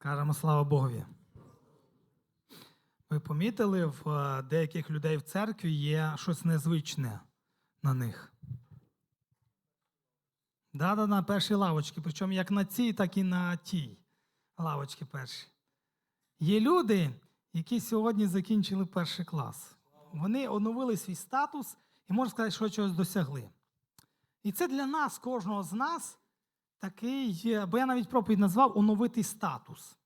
Скажемо слава Богові. Ви помітили, в е, деяких людей в церкві є щось незвичне на них. Да-да, на першій лавочці, причому як на цій, так і на тій лавочці перші. Є люди, які сьогодні закінчили перший клас. Вони оновили свій статус і можна сказати, що чогось досягли. І це для нас, кожного з нас, такий, бо я навіть проповідь назвав оновитий статус.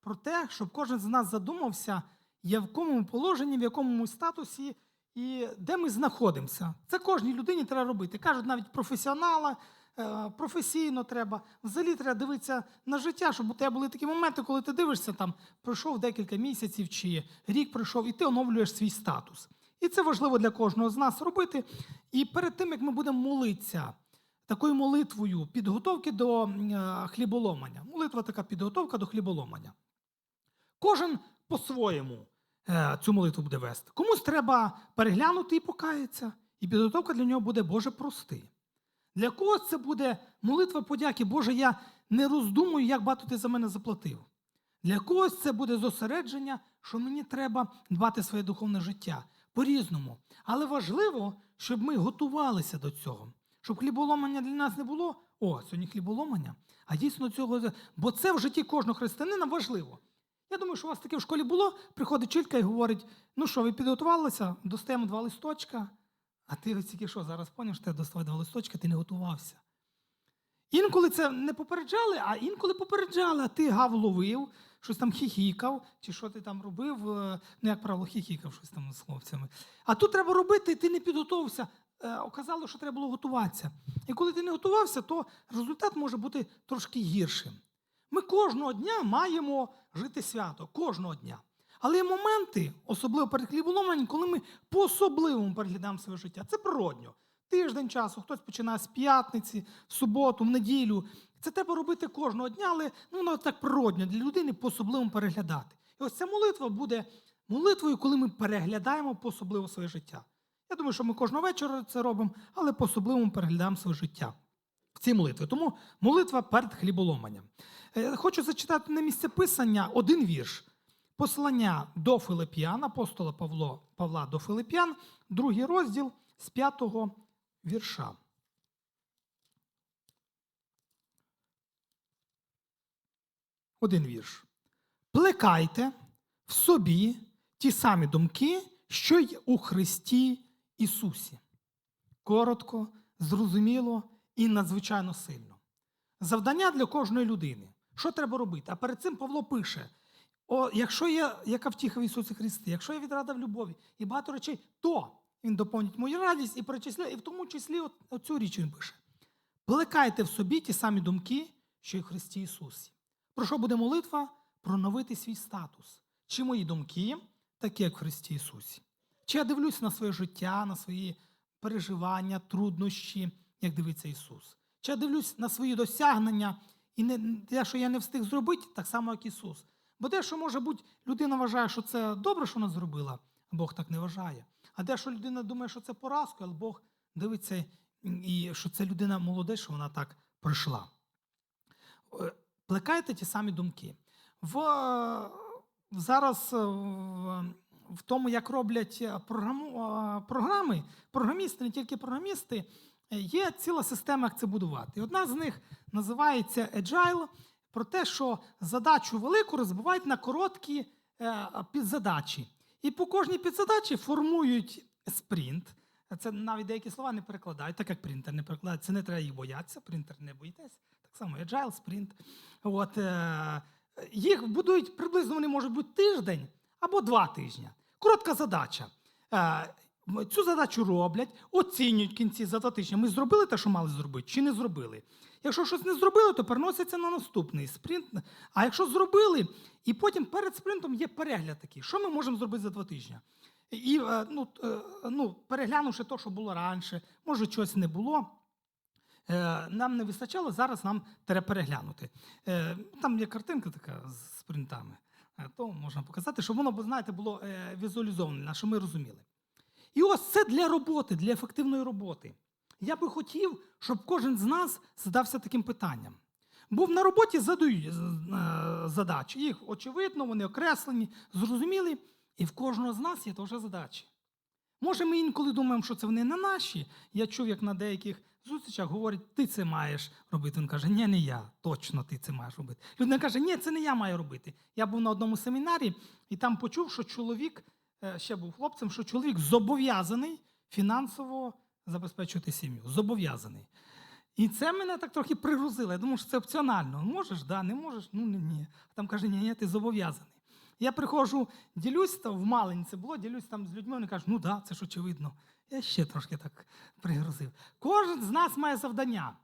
Про те, щоб кожен з нас задумався, є в якому положенні, в якому ми статусі і де ми знаходимося. Це кожній людині треба робити. Кажуть, навіть професіонала, е, професійно треба. Взагалі треба дивитися на життя, щоб у тебе були такі моменти, коли ти дивишся, там пройшов декілька місяців чи рік пройшов, і ти оновлюєш свій статус. І це важливо для кожного з нас робити. І перед тим, як ми будемо молитися, такою молитвою підготовки до е, хліболомання. Молитва така підготовка до хліболомання. Кожен по-своєму е, цю молитву буде вести. Комусь треба переглянути і покаятися, і підготовка для нього буде Боже прости. Для когось це буде молитва подяки, Боже, я не роздумую, як багато ти за мене заплатив. Для когось це буде зосередження, що мені треба дбати своє духовне життя по-різному. Але важливо, щоб ми готувалися до цього, щоб хліболомання для нас не було. О, сьогодні хліболомання, а дійсно цього. Бо це в житті кожного християнина важливо. Я думаю, що у вас таке в школі було. Приходить чілька і говорить: ну що, ви підготувалися, достаємо два листочка, а ти ось тільки що зараз поняв, що ти доставай два листочка, ти не готувався. Інколи це не попереджали, а інколи попереджали, а ти гав ловив, щось там хіхікав, чи що ти там робив, е, ну, як правило, хіхікав щось там з хлопцями. А тут треба робити, і ти не підготувався. Е, Оказало, що треба було готуватися. І коли ти не готувався, то результат може бути трошки гіршим. Ми кожного дня маємо жити свято, кожного дня. Але є моменти, особливо перед хліболоманням, коли ми по-особливому переглядаємо своє життя. Це природньо. Тиждень часу, хтось починає з п'ятниці, в суботу, в неділю. Це треба робити кожного дня, але ну, воно так природньо для людини по-особливому переглядати. І ось ця молитва буде молитвою, коли ми переглядаємо по-особливо своє життя. Я думаю, що ми кожного вечора це робимо, але по-особливому переглядаємо своє життя в цій молитві. Тому молитва перед хліболоманням. Е, Хочу зачитати на місце писання один вірш. Послання до Филип'ян, апостола Павло, Павла до Филип'ян, другий розділ з п'ятого вірша. Один вірш. Плекайте в собі ті самі думки, що й у Христі Ісусі. Коротко, зрозуміло і надзвичайно сильно. Завдання для кожної людини. Що треба робити? А перед цим Павло пише: О, якщо є яка втіха в Ісусі Христі, якщо є відрада в любові і багато речей, то він доповнить мою радість і перечисляє, і в тому числі от, оцю річ він пише: плекайте в собі ті самі думки, що й в Христі Ісусі. Про що буде молитва? Про новити свій статус. Чи мої думки, такі, як в Христі Ісусі? Чи я дивлюсь на своє життя, на свої переживання, труднощі, як дивиться Ісус? Чи я дивлюсь на свої досягнення і не, те, що я не встиг зробити, так само, як Ісус? Бо те, що, може бути, людина вважає, що це добре, що вона зробила, Бог так не вважає. А те, що людина думає, що це поразка, але Бог дивиться, і що це людина молодець, що вона так пройшла. Е, Плекайте ті самі думки. В, е, зараз е, в тому, як роблять е, програму, програми, програмісти, не тільки програмісти, е, є ціла система, як це будувати. І одна з них називається Agile, про те, що задачу велику розбивають на короткі е, підзадачі. І по кожній підзадачі формують спринт. Це навіть деякі слова не перекладають, так як принтер не перекладає. Це не треба їх боятися, принтер не боїтесь. Так само agile, спринт. От, їх будують приблизно вони можуть бути тиждень або два тижні. Коротка задача. Е, цю задачу роблять, оцінюють кінці за два тижні. Ми зробили те, що мали зробити, чи не зробили. Якщо щось не зробили, то переноситься на наступний спринт. А якщо зробили, і потім перед спринтом є перегляд такий, що ми можемо зробити за два тижні. І е, ну, е, ну, переглянувши те, що було раніше, може, чогось не було. Нам не вистачало, зараз нам треба переглянути. Там є картинка така з спринтами, то можна показати, щоб воно, знаєте, було е, візуалізоване, щоб ми розуміли. І ось це для роботи, для ефективної роботи. Я би хотів, щоб кожен з нас задався таким питанням. Бо на роботі задають е, задачі. Їх очевидно, вони окреслені, зрозумілі, і в кожного з нас є теж задачі. Може, ми інколи думаємо, що це вони не наші. Я чув, як на деяких зустрічах говорять, ти це маєш робити. Він каже, ні, не я, точно ти це маєш робити. Людина каже, ні, це не я маю робити. Я був на одному семінарі і там почув, що чоловік, е, ще був хлопцем, що чоловік зобов'язаний фінансово забезпечувати сім'ю. Зобов'язаний. І це мене так трохи пригрузило. Я думав, що це опціонально. Можеш, да, не можеш, ну ні, ні. А там каже, ні, ні, ти зобов'язаний. Я приходжу, ділюсь там, в Малині це було, ділюсь там з людьми, вони кажуть, ну да, це ж очевидно. Я ще трошки так пригрузив. Кожен з нас має завдання.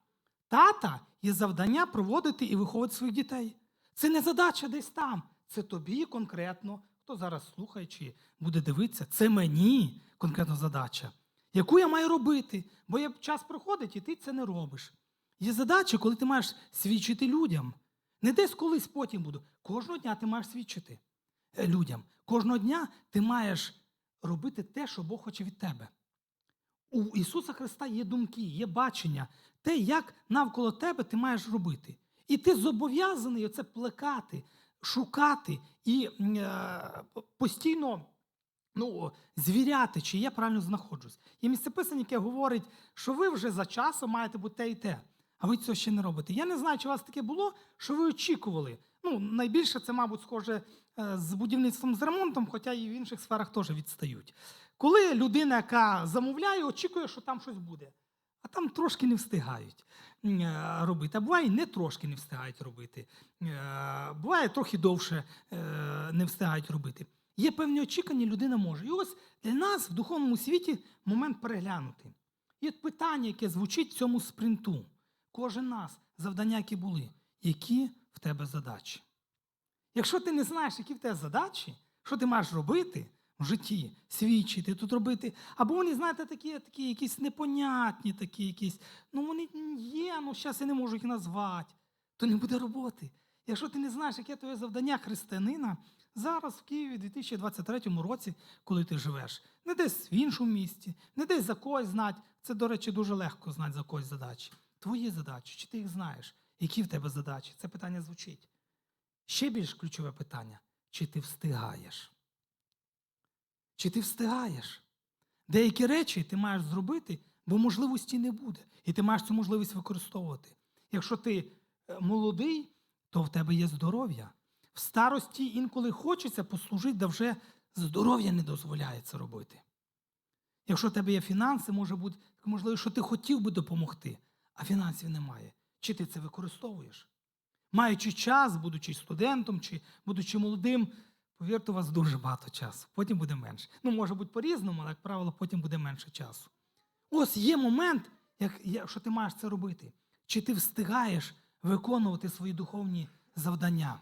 Тата є завдання проводити і виховувати своїх дітей. Це не задача десь там. Це тобі конкретно, хто зараз слухає чи буде дивитися, це мені конкретно задача, яку я маю робити. Бо є час проходить, і ти це не робиш. Є задача, коли ти маєш свідчити людям. Не десь колись потім буду. Кожного дня ти маєш свідчити е, людям. Кожного дня ти маєш робити те, що Бог хоче від тебе. У Ісуса Христа є думки, є бачення, те, як навколо тебе ти маєш робити. І ти зобов'язаний оце плекати, шукати і е, постійно ну, звіряти, чи я правильно знаходжусь. Є місцеписання, яке говорить, що ви вже за часом маєте бути те і те, а ви цього ще не робите. Я не знаю, чи у вас таке було, що ви очікували. Ну, найбільше це, мабуть, схоже е, з будівництвом з ремонтом, хоча і в інших сферах теж відстають. Коли людина, яка замовляє, очікує, що там щось буде, а там трошки не встигають е, робити. А буває, не трошки не встигають робити. Е, Буває, трохи довше е, не встигають робити. Є певні очікування, людина може. І ось для нас в духовному світі момент переглянути. Є питання, яке звучить в цьому спринту. Кожен нас, завдання, які були, які в тебе задачі. Якщо ти не знаєш, які в тебе задачі, що ти маєш робити в житті, свідчити, тут робити, або вони, знаєте, такі, такі якісь непонятні, такі якісь, ну вони є, ну зараз я не можу їх назвати, то не буде роботи. Якщо ти не знаєш, яке твоє завдання християнина, зараз в Києві у 2023 році, коли ти живеш, не десь в іншому місті, не десь за когось знати. Це, до речі, дуже легко знати за когось задачі. Твої задачі, чи ти їх знаєш? Які в тебе задачі? Це питання звучить. Ще більш ключове питання: чи ти встигаєш? Чи ти встигаєш? Деякі речі ти маєш зробити, бо можливості не буде. І ти маєш цю можливість використовувати. Якщо ти е, молодий, то в тебе є здоров'я. В старості інколи хочеться послужити, де вже здоров'я не дозволяє це робити. Якщо в тебе є фінанси, може бути можливо, що ти хотів би допомогти, а фінансів немає. Чи ти це використовуєш? Маючи час, будучи студентом чи будучи молодим, повірте, у вас дуже багато часу. Потім буде менше. Ну, може бути по-різному, але, як правило, потім буде менше часу. Ось є момент, як, якщо ти маєш це робити. Чи ти встигаєш виконувати свої духовні завдання?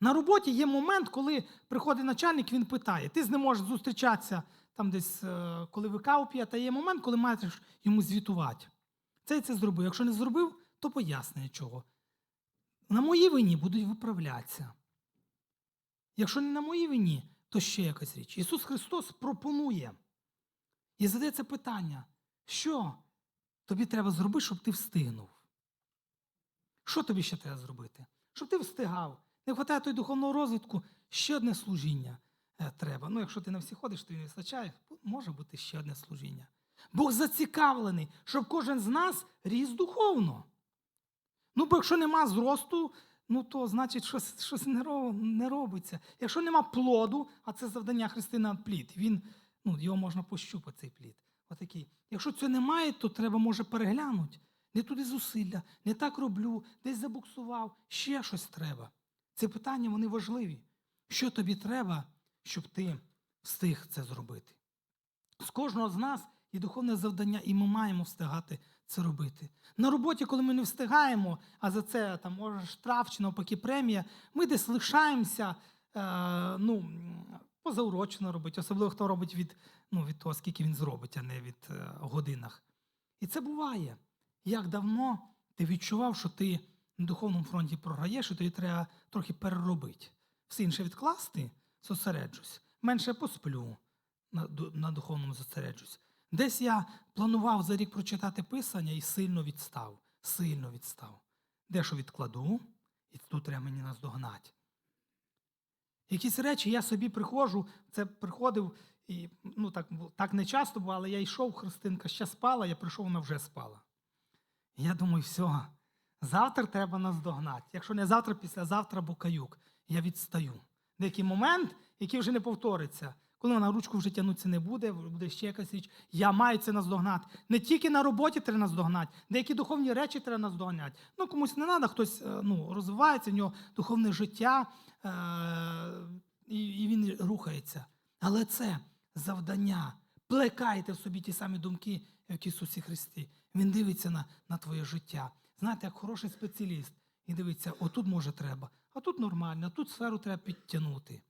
На роботі є момент, коли приходить начальник, він питає, ти з можеш зустрічатися там десь, е, коли ви каву п'єте, є момент, коли маєш йому звітувати. Це і це зробив. Якщо не зробив, то пояснення чого. На моїй вині будуть виправлятися. Якщо не на моїй вині, то ще якась річ. Ісус Христос пропонує і задається питання, що тобі треба зробити, щоб ти встигнув? Що тобі ще треба зробити? Щоб ти встигав. Не вистачає той духовного розвитку, ще одне служіння е, треба. Ну, якщо ти на всі ходиш, то не вистачає, може бути ще одне служіння. Бог зацікавлений, щоб кожен з нас ріс духовно. Ну, бо якщо нема зросту, ну то значить щось, щось не, ро- не робиться. Якщо нема плоду, а це завдання христина плід, він, ну, його можна пощупати, цей плід. Отакий. Якщо цього немає, то треба може переглянути. Не туди зусилля, не так роблю, десь забуксував, ще щось треба. Ці питання вони важливі. Що тобі треба, щоб ти встиг це зробити? З кожного з нас є духовне завдання, і ми маємо встигати це робити. На роботі, коли ми не встигаємо, а за це там може штраф чи навпаки премія, ми десь лишаємося е, ну, позаурочно робити, особливо хто робить від, ну, від того, скільки він зробить, а не від е, годинах. І це буває. Як давно ти відчував, що ти на духовному фронті програєш, і тобі треба трохи переробити. Все інше відкласти, зосереджусь. Менше посплю, на, на духовному зосереджусь. Десь я планував за рік прочитати писання і сильно відстав. Сильно відстав. дещо відкладу, і тут треба мені наздогнати. Якісь речі я собі приходжу, це приходив, і ну так, так не часто було, але я йшов, Христинка ще спала, я прийшов, вона вже спала. Я думаю, все, завтра треба наздогнати. Якщо не завтра, післязавтра, бо каюк. Я відстаю. Деякий момент, який вже не повториться. Коли вона ручку вже тягнутися не буде, буде ще якась річ. Я маю це наздогнати. Не тільки на роботі треба наздогнати, деякі духовні речі треба наздогнати. Ну, комусь не треба, хтось е, ну, розвивається, в нього духовне життя, е- і, він рухається. Але це завдання. Плекайте в собі ті самі думки, як Ісусі Христі. Він дивиться на, на твоє життя. Знаєте, як хороший спеціаліст. І дивиться, отут може треба, а тут нормально, а тут сферу треба підтягнути.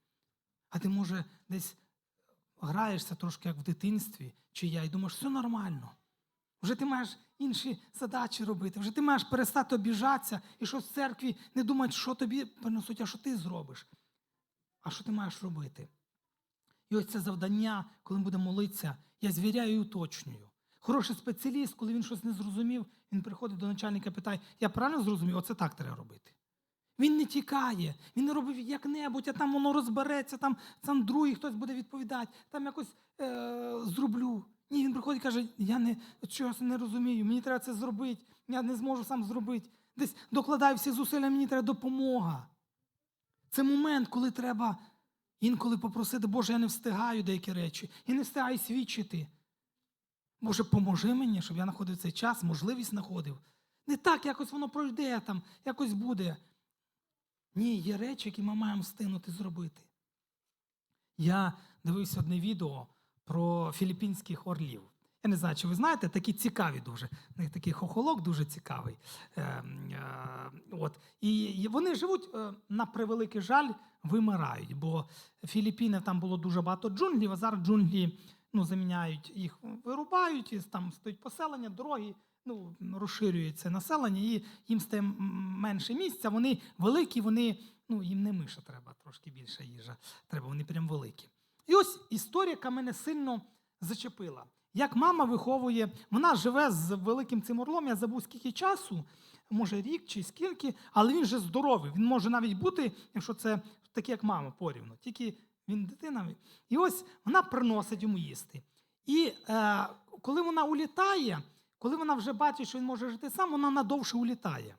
А ти, може, десь граєшся трошки як в дитинстві, чи я, і думаєш, все нормально. Вже ти маєш інші задачі робити, вже ти маєш перестати обіжатися і що в церкві не думати, що тобі принесуть, а що ти зробиш. А що ти маєш робити? І ось це завдання, коли ми будемо молитися, я звіряю і уточнюю. Хороший спеціаліст, коли він щось не зрозумів, він приходить до начальника і питає, я правильно зрозумів, оце так треба робити. Він не тікає, він не робить як-небудь, а там воно розбереться, там, там другий хтось буде відповідати, там якось е- зроблю. Ні, він приходить і каже, я не, чогось не розумію, мені треба це зробити, я не зможу сам зробити. Десь докладаю всі зусилля, мені треба допомога. Це момент, коли треба інколи попросити, Боже, я не встигаю деякі речі, я не встигаю свідчити. Боже, поможи мені, щоб я знаходив цей час, можливість знаходив. Не так, якось воно пройде, там, якось буде. Ні, є речі, які ми маємо встигнути зробити. Я дивився одне відео про філіппінських орлів. Я не знаю, чи ви знаєте, такі цікаві дуже. У них такий хохолок дуже цікавий. Е, е, от. І вони живуть, е, на превеликий жаль, вимирають, бо Філіппіни там було дуже багато джунглів, а зараз джунглі ну, заміняють їх, вирубають, і там стоїть поселення, дороги, ну, розширюється населення, і їм стає менше місця. Вони великі, вони, ну, їм не миша треба, трошки більше їжа. Треба, вони прям великі. І ось історія, яка мене сильно зачепила. Як мама виховує, вона живе з великим цим орлом, я забув скільки часу, може рік чи скільки, але він же здоровий. Він може навіть бути, якщо це таке, як мама, порівну. Тільки він дитина. І ось вона приносить йому їсти. І е, коли вона улітає, коли вона вже бачить, що він може жити сам, вона надовше улітає.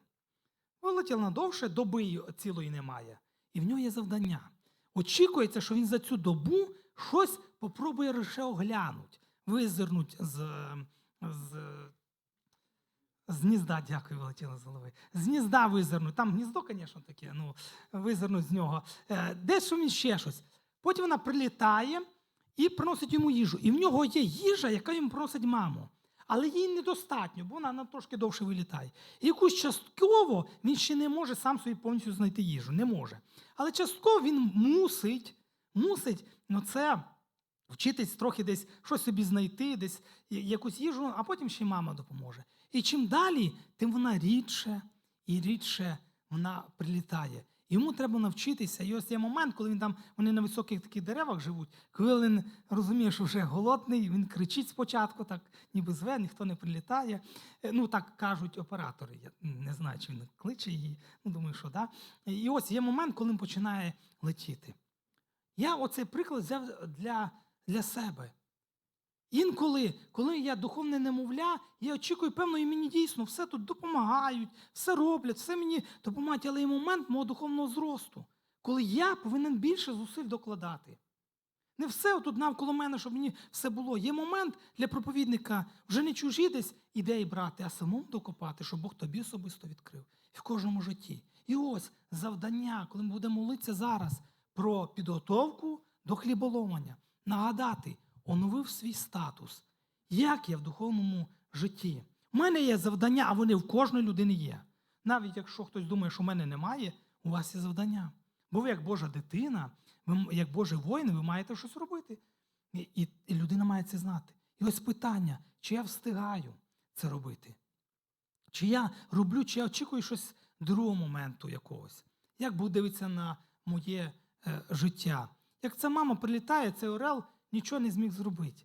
Вилетіла надовше, доби цілої немає. І в нього є завдання. Очікується, що він за цю добу щось попробує лише оглянуть, визирнуть з, з, з гнізда, дякую, вилетіла з голови. З гнізда визирнуть. Там гніздо, звісно, таке, ну, визирнуть з нього. Е, Десь він ще щось. Потім вона прилітає і приносить йому їжу. І в нього є їжа, яка йому просить маму. Але їй недостатньо, бо вона на трошки довше вилітає. І якусь частково він ще не може сам собі повністю знайти їжу. Не може. Але частково він мусить, мусить ну це вчитись трохи десь щось собі знайти, десь якусь їжу, а потім ще й мама допоможе. І чим далі, тим вона рідше і рідше вона прилітає. Йому треба навчитися. І ось є момент, коли він там, вони на високих таких деревах живуть, коли він розуміє, що вже голодний, він кричить спочатку, так ніби зве, ніхто не прилітає. Е, Ну, так кажуть оператори. Я не знаю, чи він кличе її. Ну, думаю, що да. І ось є момент, коли він починає летіти. Я оцей приклад взяв для, для себе. Інколи, коли я духовне немовля, я очікую, певно, і мені дійсно все тут допомагають, все роблять, все мені допомагають, але є момент мого духовного зросту, коли я повинен більше зусиль докладати. Не все тут навколо мене, щоб мені все було. Є момент для проповідника вже не чужі десь ідеї брати, а самому докопати, щоб Бог тобі особисто відкрив. В кожному житті. І ось завдання, коли ми будемо молитися зараз про підготовку до хліболомання, нагадати, оновив свій статус. Як я в духовному житті? У мене є завдання, а вони в кожної людини є. Навіть якщо хтось думає, що в мене немає, у вас є завдання. Бо ви, як Божа дитина, ви, як Божий воїн, ви маєте щось робити. І, і, і людина має це знати. І ось питання, чи я встигаю це робити? Чи я роблю, чи я очікую щось другого моменту якогось? Як Бог дивиться на моє е, життя? Як ця мама прилітає, цей орел нічого не зміг зробити.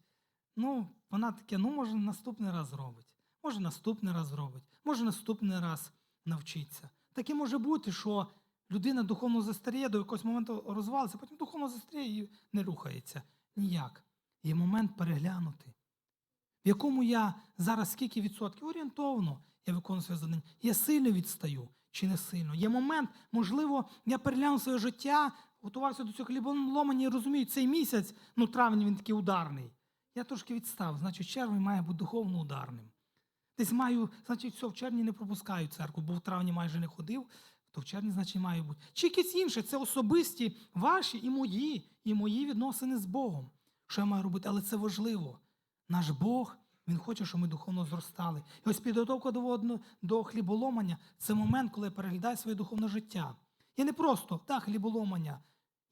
Ну, вона таке, ну, може, наступний раз зробить. Може, наступний раз зробить. Може, наступний раз навчитися. Таке може бути, що людина духовно застаріє, до якогось моменту розвалиться, потім духовно застаріє і не рухається. Ніяк. Є момент переглянути. В якому я зараз скільки відсотків орієнтовно я виконую своє завдання. Я сильно відстаю чи не сильно. Є момент, можливо, я переглянув своє життя, готувався до цього хліболомання і розумію, цей місяць, ну травень він такий ударний. Я трошки відстав, значить, червень має бути духовно ударним. Десь маю, значить, все, в червні не пропускаю церкву, бо в травні майже не ходив, то в червні, значить, має бути. Чи якісь інше, це особисті ваші і мої, і мої відносини з Богом. Що я маю робити? Але це важливо. Наш Бог, Він хоче, щоб ми духовно зростали. І ось підготовка до, до хліболомання це момент, коли я переглядаю своє духовне життя. Я не просто так, хліболомання.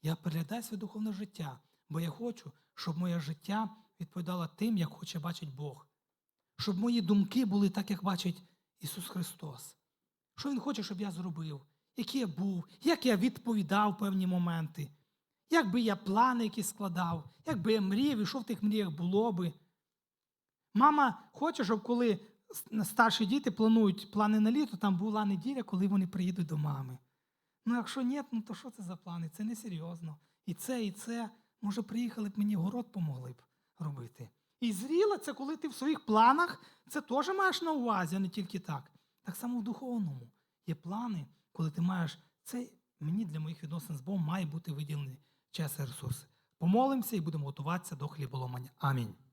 Я переглядаю своє духовне життя, бо я хочу, щоб моє життя відповідало тим, як хоче бачить Бог. Щоб мої думки були так, як бачить Ісус Христос. Що Він хоче, щоб я зробив, який я був, як я відповідав в певні моменти, як би я плани які складав, як би я мріяв, і що в тих мріях було би. Мама хоче, щоб коли старші діти планують плани на літо, там була неділя, коли вони приїдуть до мами. Ну, якщо ні, ну то що це за плани? Це несерйозно. І це, і це. Може, приїхали б мені город помогли б робити. І зріле це коли ти в своїх планах це теж маєш на увазі, а не тільки так. Так само в духовному. Є плани, коли ти маєш це мені для моїх відносин з Богом має бути виділений час і ресурси. Помолимося і будемо готуватися до хліболомання. Амінь.